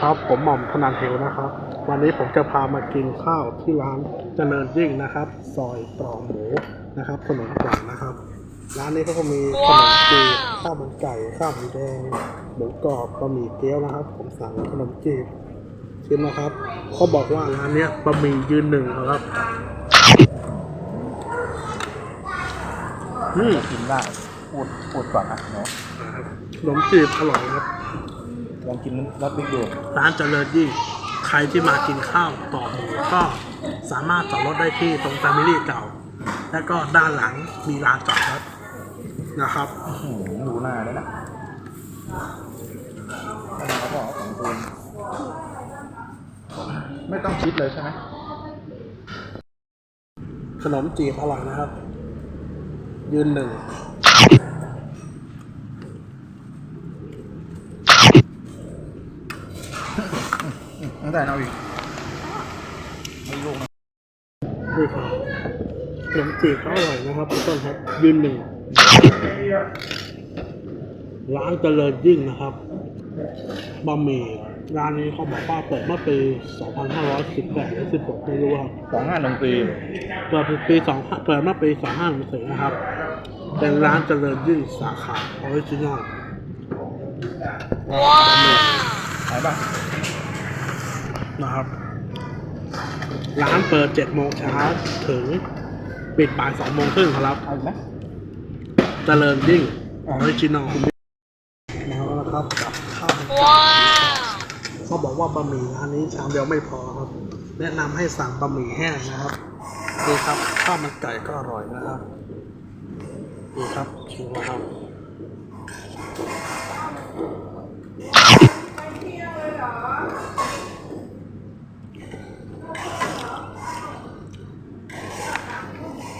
ครับ ผมหม่อมธนันเทวนะครับ วันนี้ผมจะพามากินข้าวที่ร้านเจริญยิ่งนะครับ ซอยตรองหมูนะครับถนนกลางนะครับ ร้านนี้เขาก็มีขนมจีบข้าวมันไก่ข้าวหมูแดงหมูกรอบบะหมี่เกี๊ยวนะครับ ผมสั่งขนมจีบชิมนะครับเขาบอกว่าร้านเนี้ยบะหมี่ยืนหนึ่งครับอืมกินได้พูดพูดก่อนนะเนาะขนมจีบอร่อยครับ ลองกินรับบิ๊กดูร้านเจริญยิ่งใครที่มากินข้าวต่อหมูก็สามารถจอดรถได้ที่ตรงแฟมิลี่เก่า แล้วก็ด้านหลังมีลานจอดรถนะครับอื้อหือดูหน้าด้วยนะแล้วเราก็บอกของคุณไม่ต้องคิดเลยใช่ไหมขนมจีบอร่อยนะครับ ยืนหนึ่ง ตั้งแต่เอาอีกไม่ลูกนะนี่ครับขนมจีบเขาอร่อยนะครับทุกคนครับยืนหนึ่งร้านเจริญยิ่งนะครับบะหมี่ร้านนี้เขาบอกว่าเปิดเมื่อปี 2518หรือ16ไม่รู้ครับสองห้าหนึ่งปีเปิดปีสองเปิดเมื่อปีสองห้าหนึ่งสี่นะครับ เป็นร้านเจริญยิ่งสาขาออริจินอลหายป่ะนะครับ ร้านเปิดเจ็ดโมงเช้าถึงปิดบ่ายสองโมงครึ่งครับเอาอีกไหมเจริญยิ่งออริจินอลแล้วนะครับกับข้าวมันไก่เขาบอกว่าบะหมี่ร้านนี้ชามเดียวไม่พอครับ แนะนำให้สั่งบะหมี่แห้งนะครับนี่ครับข้าวมันไก่ก็อร่อยนะครับนี่ครับชิมนะครับ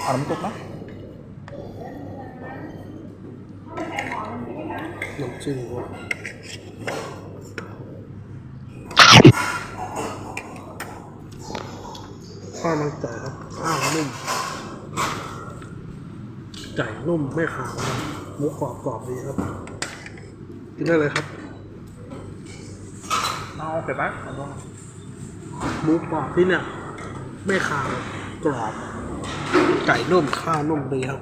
เอาน้ำซุปไหมขนมจีนครับข้าวมันไก่ครับข้าวนุ่มไก่นุ่มไม่ขาวหมูกรอบกรอบดีครับ กินได้เลยครับเอาเผ็ดไหมหมูกรอบที่เนี่ย ไม่ขาวกรอบ ไก่นุ่มข้าวนุ่มดีครับ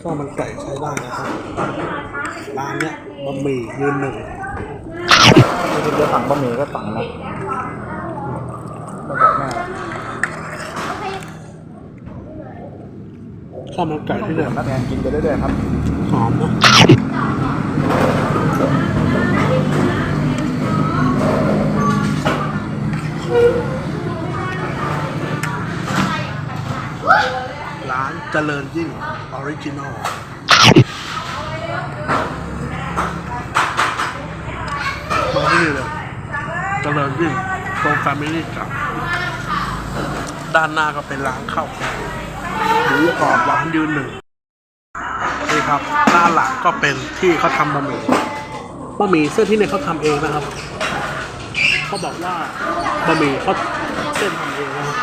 ข้าวมันไก่ใช้ได้นะครับร้านเนี้ยบะหมี่ยืนหนึ่งจริงๆจะสั่งบะหมี่ก็สั่งนะไม่บอกแม่ ข้าวมันไก่ที่เดี๋เนี่ยยวนักแนนกินไปเรื่อยๆครับหอมเนอะร้านเจริญยิ่งออริจินอลมาที่นี่เลยเจริญยิ่งตรงแฟมิลี่เก่าด้านหน้าก็เป็นร้านข้าวแกงห มูกรอบร้านยืนหนึ่งนี่ครับด้านหลังก็เป็นที่เขาทำบะหมี่บะหมี่เส้นที่เนี่ยเขาทำเองนะครับเขาบอกว่าบะหมี่เขาเส้นทำเองนะครับ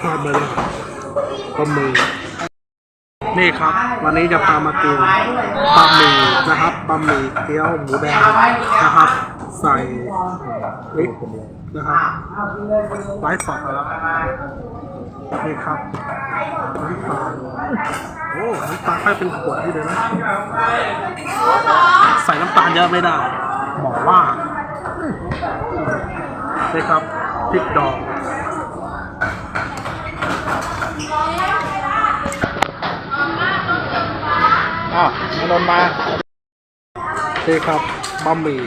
พลาดไปเลยบะหมี่ นี่ครับ วันนี้จะพามากินบะหมี่นะครับบะหมี่เกี๊ยวหมูแดงนะครับ ใส่พริกนะครับไลฟ์สดครับนี่ครับน้ำตาลโอ้น้ำตาลให้เป็นขวดที่เลยนะ ใส่น้ำตาลเยอะไม่ได้บอกว่านี่ครับพริกดอง อ้าวมานนท์มานี่ครับบะหมี่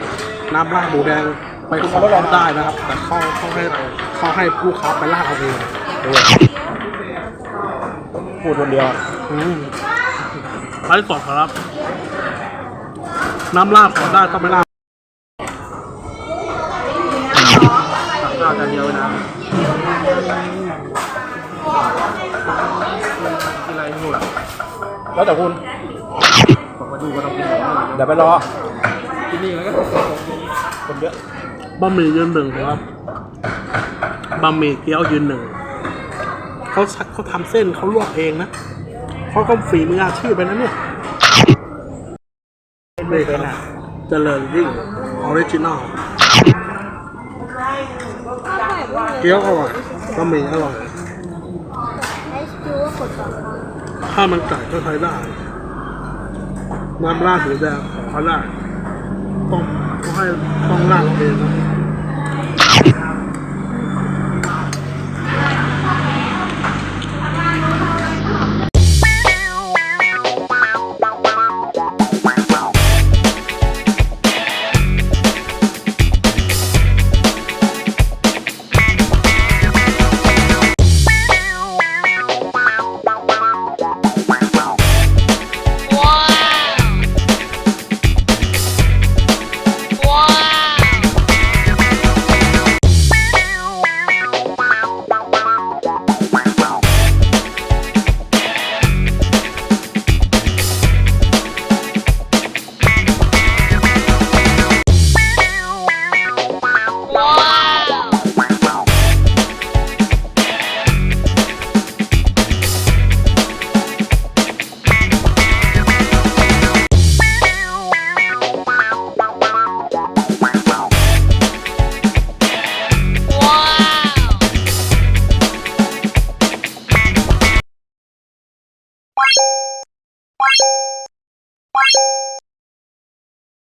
น้ำราดหมูแดงไปขอได้นะครับ แต่เขาเขาให้เขาให้ลูกค้าไปราดเอาเองพูดคนเดียวอืมไลฟ์สดครับ น้ำราดขอได้ต้องไปราดสั่งข้าวจานเดียวนะกินอะไรไม่รู้ล่ะแล้วแต่คุณ มาดูก็ต้องกินเราเดี๋ยวไปรอ ที่นี่มันก็คนเยอะบะหมี่ยืนหนึ่งครับบะหมี่เกี๊ยวยืนหนึ่งเขาเขาทำเส้นเขาลวกเองนะเขาก็ฝีมืออาชีพไปนะเนี่ยนี่ครับเจริญยิ่งออริจินอลเกี๊ยวอร่อยบะหมี่อร่อยให้ากดต่อมาข้าวมันไก่ก็ใช้ได้ น้ำราดหมูแดงขอได้ต้องต้องให้ต้องราดเอาเองนะ